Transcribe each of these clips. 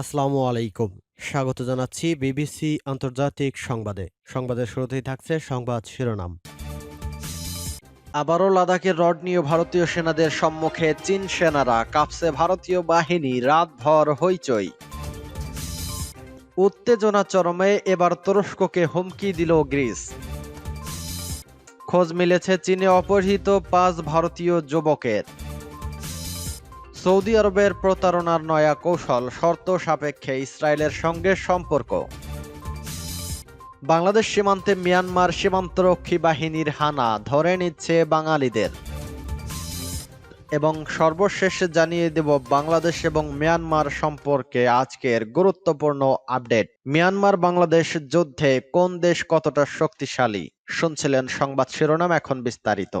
আসসালামু আলাইকুম। স্বাগত জানাচ্ছি বিবিসি আন্তর্জাতিক সংবাদে। সংবাদের শুরুতেই থাকছে সংবাদ শিরোনাম। আবারও লাদাখের রড নিয়ে ভারতীয় সেনাদের সম্মুখে চীন সেনারা কাঁপছে ভারতীয় বাহিনী রাতভর হইচই। উত্তেজনা চরমে এবার তুরস্ককে হুমকি দিল গ্রিস। খোঁজ মিলেছে চীনে অপহৃত পাঁচ ভারতীয় যুবকের। সৌদি আরবের প্রতারণার নয়া কৌশল, শর্ত সাপেক্ষে ইসরায়েলের সঙ্গে সম্পর্ক। বাংলাদেশ সীমান্তে মিয়ানমার সীমান্তরক্ষী বাহিনীর হানা ধরে নিচ্ছে বাঙালিদের। এবং সর্বশেষ জানিয়ে দেব বাংলাদেশ এবং মিয়ানমার সম্পর্কে আজকের গুরুত্বপূর্ণ আপডেট। মিয়ানমার বাংলাদেশ যুদ্ধে কোন দেশ কতটা শক্তিশালী? শুনছিলেন সংবাদ শিরোনাম এখন বিস্তারিত।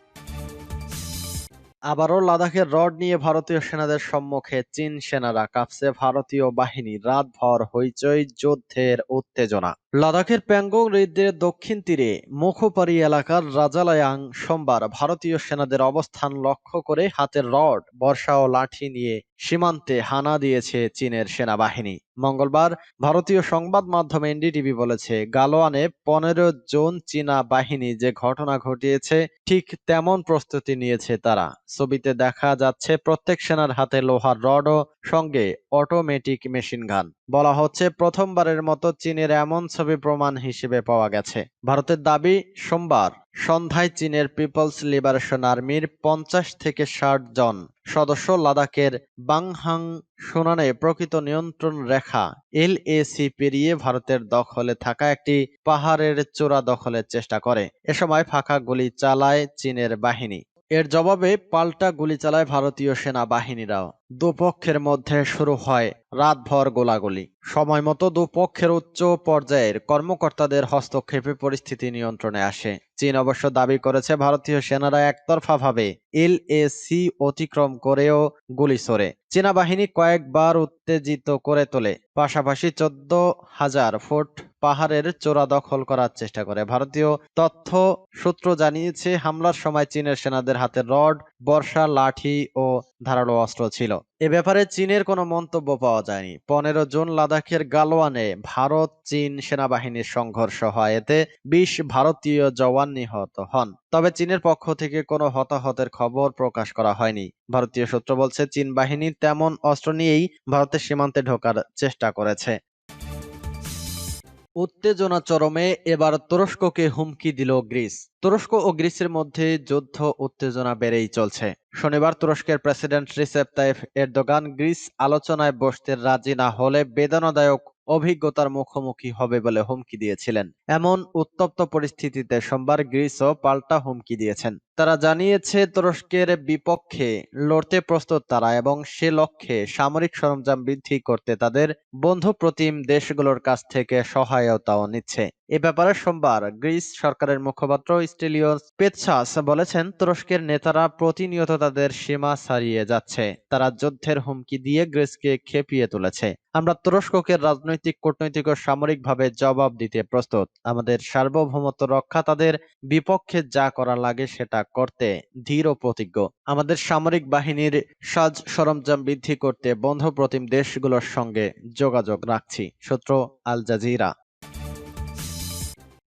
আবারও লাদাখের রড নিয়ে ভারতীয় সেনাদের সম্মুখে চীন সেনারা কাঁপছে ভারতীয় বাহিনী। রাতভর হইচই, যুদ্ধের উত্তেজনা। লাদাখের প্যাংগং হ্রদের দক্ষিণ তীরে মুখোপারি এলাকার রাজালায়াং সোমবার ভারতীয় সেনাদের অবস্থান লক্ষ্য করে হাতের রড, বর্ষা ও লাঠি নিয়ে সীমান্তে হানা দিয়েছে চীনের সেনাবাহিনী। মঙ্গলবার ভারতীয় সংবাদ মাধ্যম এনডিটিভি বলেছে, গালোয়ানে পনেরো জন চীনা বাহিনী যে ঘটনা ঘটিয়েছে, ঠিক তেমন প্রস্তুতি নিয়েছে তারা। ছবিতে দেখা যাচ্ছে, প্রত্যেক সেনার হাতে লোহার রড ও সঙ্গে অটোমেটিক মেশিন গান। বলা হচ্ছে, প্রথমবারের মতো চীনের এমন ছবি প্রমাণ হিসেবে পাওয়া গেছে। ভারতের দাবি, সোমবার সন্ধ্যায় চীনের পিপলস লিবারেশন আর্মির পঞ্চাশ থেকে ষাট জন সদস্য লাদাখের বাংহাং সুনানে প্রকৃত নিয়ন্ত্রণ রেখা এলএসি পেরিয়ে ভারতের দখলে থাকা একটি পাহাড়ের চূড়া দখলের চেষ্টা করে। এ সময় ফাঁকা গুলি চালায় চীনের বাহিনী। এর জবাবে পাল্টা গুলি চালায় ভারতীয় সেনাবাহিনীরাও। দুপক্ষের মধ্যে শুরু হয় রাতভর গোলাগুলি। সময় মতো দুপক্ষের উচ্চ পর্যায়ের কর্মকর্তাদের হস্তক্ষেপে পরিস্থিতি নিয়ন্ত্রণে আসে। চীন অবশ্য দাবি করেছে ভারতীয় সেনারা একতরফাভাবে এল সি অতিক্রম করেও গুলি ছোড়ে। চীনা বাহিনী কয়েকবার উত্তেজিত করে তোলে। পাশাপাশি চোদ্দ হাজার ফুট পাহাড়ের চোরা দখল করার চেষ্টা করে। ভারতীয় তথ্য সূত্র জানিয়েছে, হামলার সময় চীনের সেনাদের হাতে রড, বর্ষা, লাঠি ও ধারালো অস্ত্র ছিল। এ ব্যাপারে চীনের কোনো মন্তব্য পাওয়া যায়নি। পনেরো জুন লাদাখের গালোয়ানে ভারত চীন সেনাবাহিনীর সংঘর্ষ হয়। এতে বিশ ভারতীয় জওয়ান নিহত হন। তবে চীনের পক্ষ থেকে কোনো হতাহতের খবর প্রকাশ করা হয়নি। ভারতীয় সূত্র বলছে, চীন বাহিনী তেমন অস্ত্র নিয়েই ভারতের সীমান্তে ঢোকার চেষ্টা করেছে। উত্তেজনা চরমে এবার তুরস্ককে হুমকি দিল গ্রিস। তুরস্ক ও গ্রিসের মধ্যে যুদ্ধ উত্তেজনা বেড়েই চলছে। শনিবার তুরস্কের president Recep Tayyip Erdogan Greece আলোচনায় বসতে রাজি না হলে বেদনাদায়ক অভিজ্ঞতার মুখোমুখি হবে বলে হুমকি দিয়েছিলেন। এমন উত্তপ্ত পরিস্থিতিতে সোমবার গ্রিসও পাল্টা হুমকি দিয়েছেন। তারা জানিয়েছে, তুরস্কের বিপক্ষে লড়তে প্রস্তুত তারা এবং সে লক্ষ্যে সামরিক সরঞ্জাম বৃদ্ধি করতে তাদের বন্ধু প্রতিম দেশগুলোর কাছ থেকে সহায়তাও নিচ্ছে। এ ব্যাপারে সোমবার গ্রিস সরকারের মুখপাত্র স্টেলিওস পেতসাস বলেছেন, তুরস্কের নেতারা প্রতিনিয়ত তাদের সীমা ছাড়িয়ে যাচ্ছে। তারা যুদ্ধের হুমকি দিয়ে গ্রিসকে খেপিয়ে তুলেছে। আমরা তুরস্ককে রাজনৈতিক, কূটনৈতিক ও সামরিকভাবে জবাব দিতে প্রস্তুত। আমাদের সার্বভৌমত্ব রক্ষা তাদের বিপক্ষে যা করা লাগে সেটা করতে ও প্রতিজ্ঞ। আমাদের সামরিক বাহিনীর সাজ সরঞ্জাম বৃদ্ধি করতে বন্ধ প্রতিম দেশগুলোর সঙ্গে যোগাযোগ রাখছি সূত্র আল জাজিরা।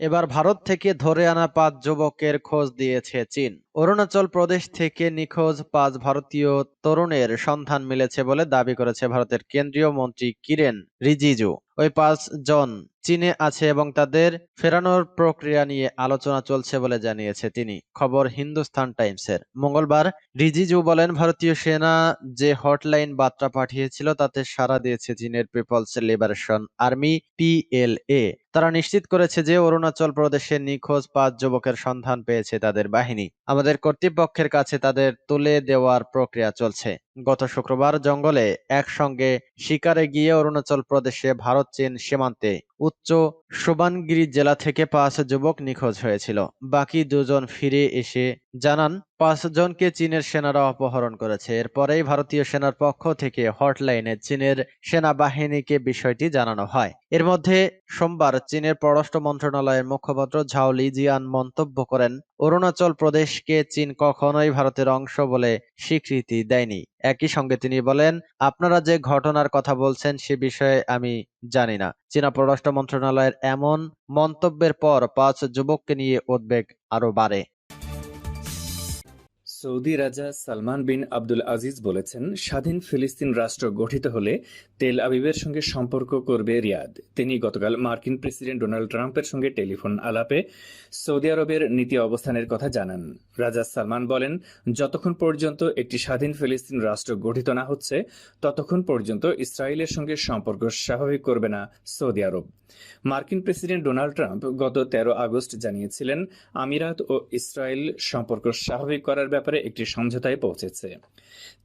এবার ভারত থেকে ধরে আনা পাঁচ যুবকের খোঁজ দিয়েছে চীন। অরুণাচল প্রদেশ থেকে নিখোঁজ পাঁচ ভারতীয় তরুণের সন্ধান মিলেছে বলে দাবি করেছে ভারতের কেন্দ্রীয় মন্ত্রী কিরেন রিজিজু। ওই পাঁচ জন চীনে আছে এবং তাদের ফেরানোর প্রক্রিয়া নিয়ে আলোচনা চলছে বলে জানিয়েছে তিনি। খবর হিন্দুস্তান টাইমসের। মঙ্গলবার রিজিজু বলেন, ভারতীয় সেনা যে হটলাইন বার্তা পাঠিয়েছিল তাতে সাড়া দিয়েছে চীনের পিপলস লিবারেশন আর্মি, পিএলএ। তারা নিশ্চিত করেছে যে অরুণাচল প্রদেশে নিখোঁজ পাঁচ যুবকের সন্ধান পেয়েছে তাদের বাহিনী। আমাদের কর্তৃপক্ষের কাছে তাদের তুলে দেওয়ার প্রক্রিয়া চলছে। গত শুক্রবার জঙ্গলে একসঙ্গে শিকারে গিয়ে অরুণাচল প্রদেশে ভারত চীন সীমান্তে উচ্চ সুবানগিরি জেলা থেকে পাঁচ যুবক নিখোঁজ হয়েছিল। বাকি দুজন ফিরে এসে জানান পাঁচজনকে চীনের সেনারা অপহরণ করেছে। এরপরেই ভারতীয় সেনার পক্ষ থেকে হটলাইনে চীনের সেনাবাহিনীকে বিষয়টি জানানো হয়। এর মধ্যে সোমবার চীনের পররাষ্ট্র মন্ত্রণালয়ের মুখপাত্র ঝাও লিজিয়ান মন্তব্য করেন অরুণাচল প্রদেশকে চীন কখনোই ভারতের অংশ বলে স্বীকৃতি দেয়নি। একই সঙ্গে তিনি বলেন, আপনারা যে ঘটনার কথা বলছেন সে বিষয়ে আমি জানি না। চীনা পররাষ্ট্র মন্ত্রণালয়ের এমন মন্তব্যের পর পাঁচ যুবককে নিয়ে উদ্বেগ আরও বাড়ে। সৌদি রাজা সালমান বিন আব্দুল আজিজ বলেছেন, স্বাধীন ফিলিস্তিন রাষ্ট্র গঠিত হলে তেল আবিবের সঙ্গে সম্পর্ক করবে রিয়াদ। তিনি গতকাল মার্কিন প্রেসিডেন্ট ডোনাল্ড ট্রাম্পের সঙ্গে টেলিফোন আলাপে সৌদি আরবের নীতি অবস্থানের কথা জানান। রাজা সালমান বলেন, যতক্ষণ পর্যন্ত একটি স্বাধীন ফিলিস্তিন রাষ্ট্র গঠিত না হচ্ছে, ততক্ষণ পর্যন্ত ইসরায়েলের সঙ্গে সম্পর্ক স্বাভাবিক করবে না সৌদি আরব। মার্কিন প্রেসিডেন্ট ডোনাল্ড ট্রাম্প গত তেরো আগস্ট জানিয়েছিলেন, আমিরাত ও ইসরায়েল সম্পর্ক স্বাভাবিক করার ব্যাপারে একটি সমঝোতায় পৌঁছেছে।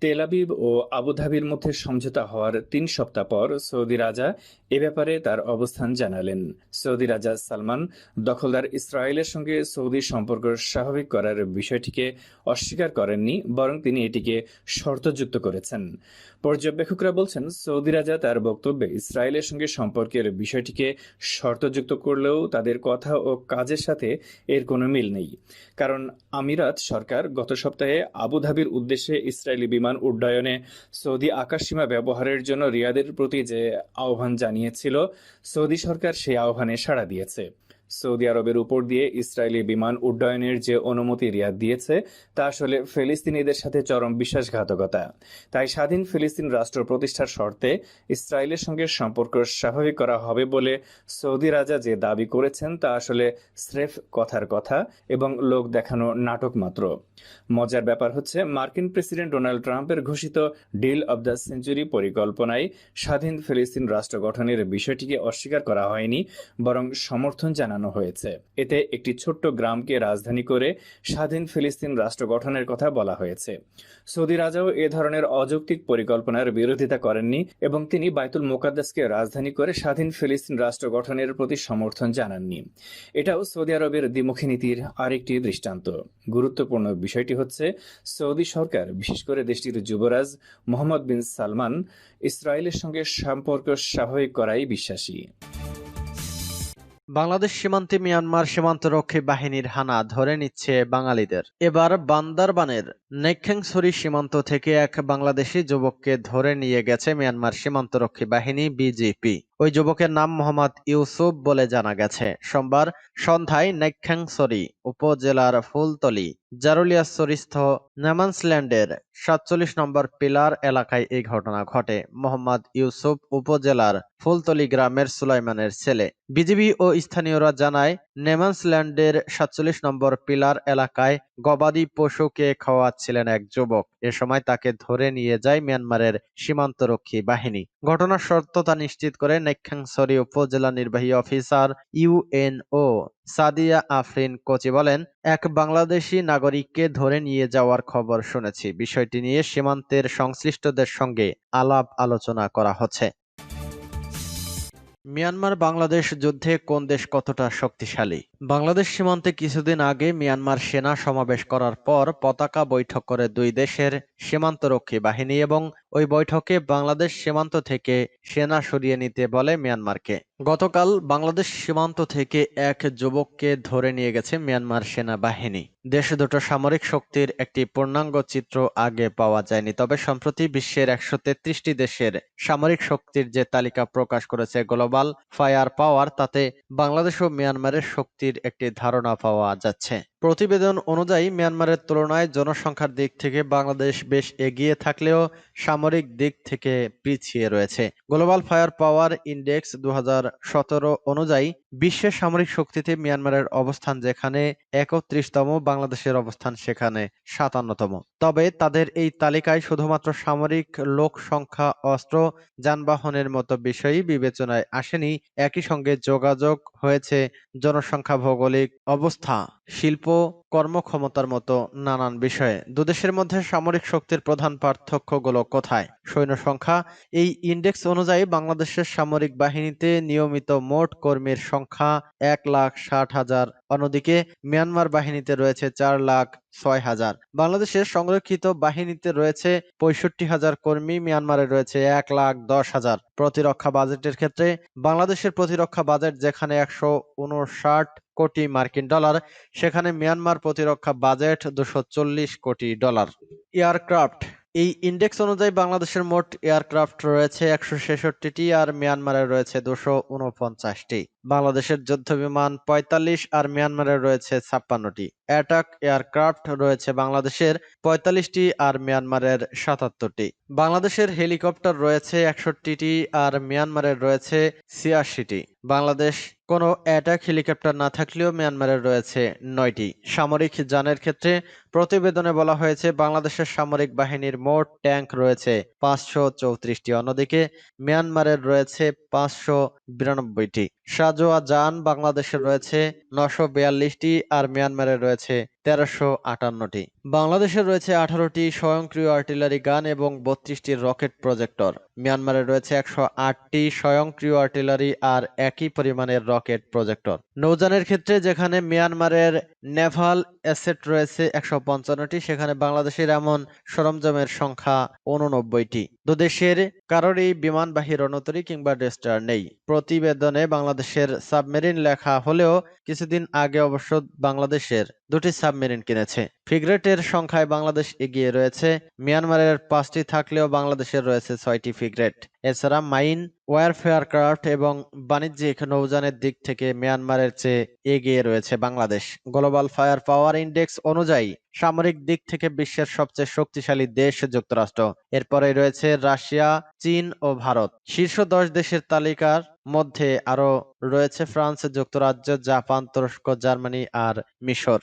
তেল আবিব ও আবুধাবির মধ্যে সমঝোতা হওয়ার তিন সপ্তাহ পর সৌদি রাজা এ ব্যাপারে তার অবস্থান জানালেন। সৌদি রাজা সালমান দখলদার ইসরায়েলের সঙ্গে সৌদি সম্পর্ক স্বাভাবিক করার বিষয়টিকে অস্বীকার করেননি, বরং তিনি এটিকে শর্তযুক্ত করেছেন। পর্যবেক্ষকরা বলছেন, সৌদি রাজা তার বক্তব্যে ইসরায়েলের সঙ্গে সম্পর্কের বিষয়টিকে শর্তযুক্ত করলেও তাদের কথা ও কাজের সাথে এর কোনো মিল নেই। কারণ আমিরাত সরকার গত সপ্তাহে আবুধাবির উদ্দেশ্যে ইসরায়েলি বিমান উড্ডয়নে সৌদি আকাশসীমা ব্যবহারের জন্য রিয়াদের প্রতি যে আহ্বান জানিয়েছিল, সৌদি সরকার সেই আহ্বানে সাড়া দিয়েছে। সৌদি আরবের উপর দিয়ে ইসরায়েলি বিমান উড্ডয়নের যে অনুমতি রিয়াদ দিয়েছে, তা আসলে ফিলিস্তিনিদের সাথে চরম বিশ্বাসঘাতকতা। তাই স্বাধীন ফিলিস্তিন রাষ্ট্র প্রতিষ্ঠার শর্তে ইসরায়েলের সঙ্গে সম্পর্ক স্বাভাবিক করা হবে বলে সৌদি রাজা যে দাবি করেছেন, তা আসলে স্রেফ কথার কথা এবং লোক দেখানো নাটক মাত্র। মজার ব্যাপার হচ্ছে, মার্কিন প্রেসিডেন্ট ডোনাল্ড ট্রাম্পের ঘোষিত ডিল অব দ্য সেঞ্চুরি পরিকল্পনায় স্বাধীন ফিলিস্তিন রাষ্ট্র গঠনের বিষয়টিকে অস্বীকার করা হয়নি, বরং সমর্থন জানানো হয়েছে। এতে একটি ছোট্ট গ্রামকে রাজধানী করে স্বাধীন ফিলিস্তিন রাষ্ট্র গঠনের কথা বলা হয়েছে। সৌদি রাজাও এ ধরনের অযৌক্তিক পরিকল্পনার বিরোধিতা করেননি এবং তিনি বাইতুল মোকাদ্দাসকে রাজধানী করে স্বাধীন ফিলিস্তিন রাষ্ট্র গঠনের প্রতি সমর্থন জানাননি। এটাও সৌদি আরবের দ্বিমুখী নীতির আরেকটি দৃষ্টান্ত। গুরুত্বপূর্ণ বিষয়টি হচ্ছে, সৌদি সরকার, বিশেষ করে দেশটির যুবরাজ মোহাম্মদ বিন সালমান, ইসরায়েলের সঙ্গে সম্পর্ক স্বাভাবিক করাই বিশ্বাসী। বাংলাদেশ সীমান্তে মিয়ানমার সীমান্তরক্ষী বাহিনীর হানা ধরে নিচ্ছে বাঙালিদের। এবার বান্দারবানের নেক্ষেংছড়ি সীমান্ত থেকে এক বাংলাদেশি যুবককে ধরে নিয়ে গেছে মিয়ানমার সীমান্তরক্ষী বাহিনী বিজিপি। ওই যুবকের নাম মোহাম্মদ ইউসুফ বলে জানা গেছে। সোমবার সন্ধ্যায় নেক্ষেংছড়ি উপজেলার ফুলতলি জারুলিয়াছড়িস্থ নেমান্সল্যান্ডের সাতচল্লিশ নম্বর পিলার এলাকায় এই ঘটনা ঘটে। মোহাম্মদ ইউসুফ উপজেলার ফুলতলি গ্রামের সুলাইমানের ছেলে। বিজিবি ও স্থানীয়রা জানায়, নেমান্সল্যান্ডের সাতচল্লিশ নম্বর পিলার এলাকায় গবাদি পশুকে খাওয়াচ্ছিলেন এক যুবক। এ সময় তাকে ধরে নিয়ে যায় মিয়ানমারের সীমান্তরক্ষী বাহিনী। ঘটনার সত্যতা নিশ্চিত করে নেক্ষাংসরি উপজেলা নির্বাহী অফিসার ইউএনও সাদিয়া আফরিন কোচি বলেন, এক বাংলাদেশি নাগরিককে ধরে নিয়ে যাওয়ার খবর শুনেছি। বিষয়টি নিয়ে সীমান্তের সংশ্লিষ্টদের সঙ্গে আলাপ আলোচনা করা হচ্ছে। মিয়ানমার বাংলাদেশ যুদ্ধে কোন দেশ কতটা শক্তিশালী? বাংলাদেশ সীমান্তে কিছুদিন আগে মিয়ানমার সেনা সমাবেশ করার পর পতাকা বৈঠক করে দুই দেশের সীমান্তরক্ষী বাহিনী এবং ওই বৈঠকে বাংলাদেশ সীমান্ত থেকে সেনা সরিয়ে নিতে বলে মিয়ানমারকে। গতকাল বাংলাদেশ সীমান্ত থেকে এক যুবককে ধরে নিয়ে গেছে মিয়ানমার সেনাবাহিনী। দেশ দুটো সামরিক শক্তির একটি পূর্ণাঙ্গ চিত্র আগে পাওয়া যায়নি, তবে সম্প্রতি বিশ্বের একশো তেত্রিশটি দেশের সামরিক শক্তির যে তালিকা প্রকাশ করেছে গ্লোবাল ফায়ার পাওয়ার, তাতে বাংলাদেশ ও মিয়ানমারের শক্তির একটি ধারণা পাওয়া যাচ্ছে। প্রতিবেদন অনুযায়ী, মিয়ানমারের তুলনায় জনসংখ্যার দিক থেকে বাংলাদেশ বেশ এগিয়ে থাকলেও সামরিক দিক থেকে পিছিয়ে রয়েছে। গ্লোবাল ফায়ার পাওয়ার ইন্ডেক্স দু হাজার সতেরো অনুযায়ী বিশ্বের সামরিক শক্তিতে মিয়ানমারের অবস্থান যেখানে একত্রিশতম, বাংলাদেশের অবস্থান সেখানে সাতান্নতম। তবে তাদের এই তালিকায় শুধুমাত্র সামরিক লোক সংখ্যা, অস্ত্র, যানবাহনের মতো বিষয়ই বিবেচনায় আসেনি। একই সঙ্গে যোগাযোগ হয়েছে জনসংখ্যা ভৌগোলিক অবস্থা, শিল্প, কর্মক্ষমতার মতো নানান বিষয়ে। দুদেশের মধ্যে সামরিক শক্তির প্রধান পার্থক্যগুলো কোথায়? সৈন্য সংখ্যা এই ইন্ডেক্স অনুযায়ী বাংলাদেশের সামরিক বাহিনীতে নিয়মিত মোট কর্মীর সংখ্যা এক লাখ ষাট হাজার। অন্যদিকে মিয়ানমার বাহিনীতে রয়েছে চার লাখ ছয় হাজার। বাংলাদেশের সংরক্ষিত বাহিনীতে রয়েছে পঁয়ষট্টি হাজার কর্মী, মিয়ানমারে রয়েছে এক লাখ দশ হাজার। প্রতিরক্ষা বাজেটের ক্ষেত্রে বাংলাদেশের প্রতিরক্ষা বাজেট যেখানে একশো উনষাট কোটি মার্কিন ডলার, সেখানে মিয়ানমার প্রতিরক্ষা বাজেট দুশো কোটি ডলার। এয়ারক্রাফট এই ইন্ডেক্স অনুযায়ী বাংলাদেশের মোট এয়ারক্রাফট রয়েছে একশো ছেষট্টিটি আর মিয়ানমারে রয়েছে দুশো উনপঞ্চাশটি। বাংলাদেশের যুদ্ধ বিমান পঁয়তাল্লিশ আর মিয়ানমারে রয়েছে ছাপ্পান্নটি। অ্যাটাক এয়ারক্রাফট রয়েছে বাংলাদেশের পঁয়তাল্লিশটি আর মিয়ানমারের সাতাত্তরটি। বাংলাদেশের হেলিকপ্টার রয়েছে একষট্টিটি আর মিয়ানমারের রয়েছে ছিয়াশিটি। বাংলাদেশ কোনো অ্যাটাক হেলিকপ্টার না থাকলেও মিয়ানমারের রয়েছে নয়টি। সামরিক যানের ক্ষেত্রে প্রতিবেদনে বলা হয়েছে, বাংলাদেশের সামরিক বাহিনীর মোট ট্যাঙ্ক রয়েছে পাঁচশো চৌত্রিশটি। অন্যদিকে মিয়ানমারের রয়েছে পাঁচশো বিরানব্বইটি। সাজোয়া যান বাংলাদেশের রয়েছে নশো বিয়াল্লিশটি আর মিয়ানমারের রয়েছে তেরোশো আটান্নটি। বাংলাদেশের রয়েছে আঠারোটি স্বয়ংক্রিয় আর্টিলারি গান এবং বত্রিশটি রকেট প্রজেক্টর। মিয়ানমারে রয়েছে একশো আটটি স্বয়ংক্রিয় আর্টিলারি আর একই পরিমাণের রকেট প্রজেক্টর। নৌযানের ক্ষেত্রে যেখানে মিয়ানমারের নেভাল অ্যাসেট রয়েছে একশো পঞ্চান্নটি, সেখানে বাংলাদেশের এমন সরঞ্জামের সংখ্যা উননব্বইটি। দুদেশের কারোরই বিমানবাহী রণতরী কিংবা ডেস্টার নেই। প্রতিবেদনে বাংলাদেশের সাবমেরিন লেখা হলেও কিছুদিন আগে অবশ্য বাংলাদেশের দুটি সাবমেরিন কিনেছে। ফ্রিগেটের সংখ্যায় বাংলাদেশ এগিয়ে রয়েছে, মিয়ানমারের পাঁচটি থাকলেও বাংলাদেশের রয়েছে ছয়টি ফিগ্রেট। এছাড়া মাইন ওয়ারফেয়ার ক্রাফট এবং বাণিজ্যিক নৌযানের দিক থেকে মিয়ানমারের চেয়ে এগিয়ে রয়েছে Bangladesh. Global fire power index অনুযায়ী, সামরিক দিক থেকে বিশ্বের সবচেয়ে শক্তিশালী দেশ যুক্তরাষ্ট্র। এরপরে রয়েছে রাশিয়া, চীন ও ভারত। শীর্ষ দশ দেশের তালিকার মধ্যে আরও রয়েছে ফ্রান্স যুক্তরাজ্য জাপান তুরস্ক জার্মানি আর মিশর।